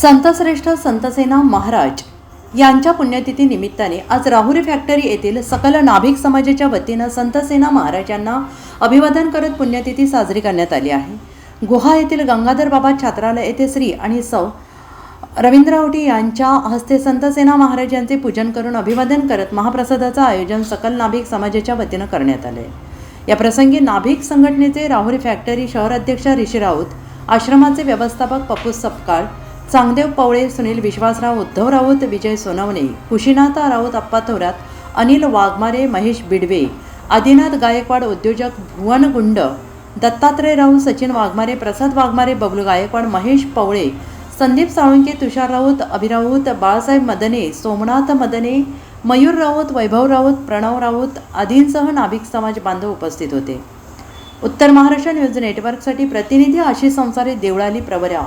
संतश्रेष्ठ संतसेना महाराज यांच्या पुण्यतिथी निमित्ताने आज राहुरी फॅक्टरी येथील सकल नाभिक समाजाच्या वतीनं संतसेना महाराजांना अभिवादन करत पुण्यतिथी साजरी करण्यात आली आहे. गुहा येथील गंगाधर बाबा छात्रालय येथे श्री आणि सौ रवींद्र औटी यांच्या हस्ते संतसेना महाराज यांचे पूजन करून अभिवादन करत महाप्रसादाचं आयोजन सकल नाभिक समाजाच्या वतीनं करण्यात आले या प्रसंगी नाभिक संघटनेचे राहुरी फॅक्टरी शहर अध्यक्ष ऋषी राऊत आश्रमाचे व्यवस्थापक पप्पू सपकाळ चांगदेव पवळे सुनील विश्वासराव उद्धव राऊत विजय सोनवणे कुशीनाथा राऊत अप्पा थोरात अनिल वाघमारे महेश बिडवे आदिनाथ गायकवाड उद्योजक भुवन गुंड दत्तात्रय राऊत सचिन वाघमारे प्रसाद वाघमारे बबलू गायकवाड महेश पवळे संदीप साळुंके तुषार राऊत अभिराऊत बाळासाहेब मदने सोमनाथ मदने मयूर राऊत वैभव राऊत प्रणव राऊत आदींसह नाभिक समाज बांधव उपस्थित होते. उत्तर महाराष्ट्र न्यूज नेटवर्कसाठी प्रतिनिधी आशिष संसारे देवळाली प्रवरा.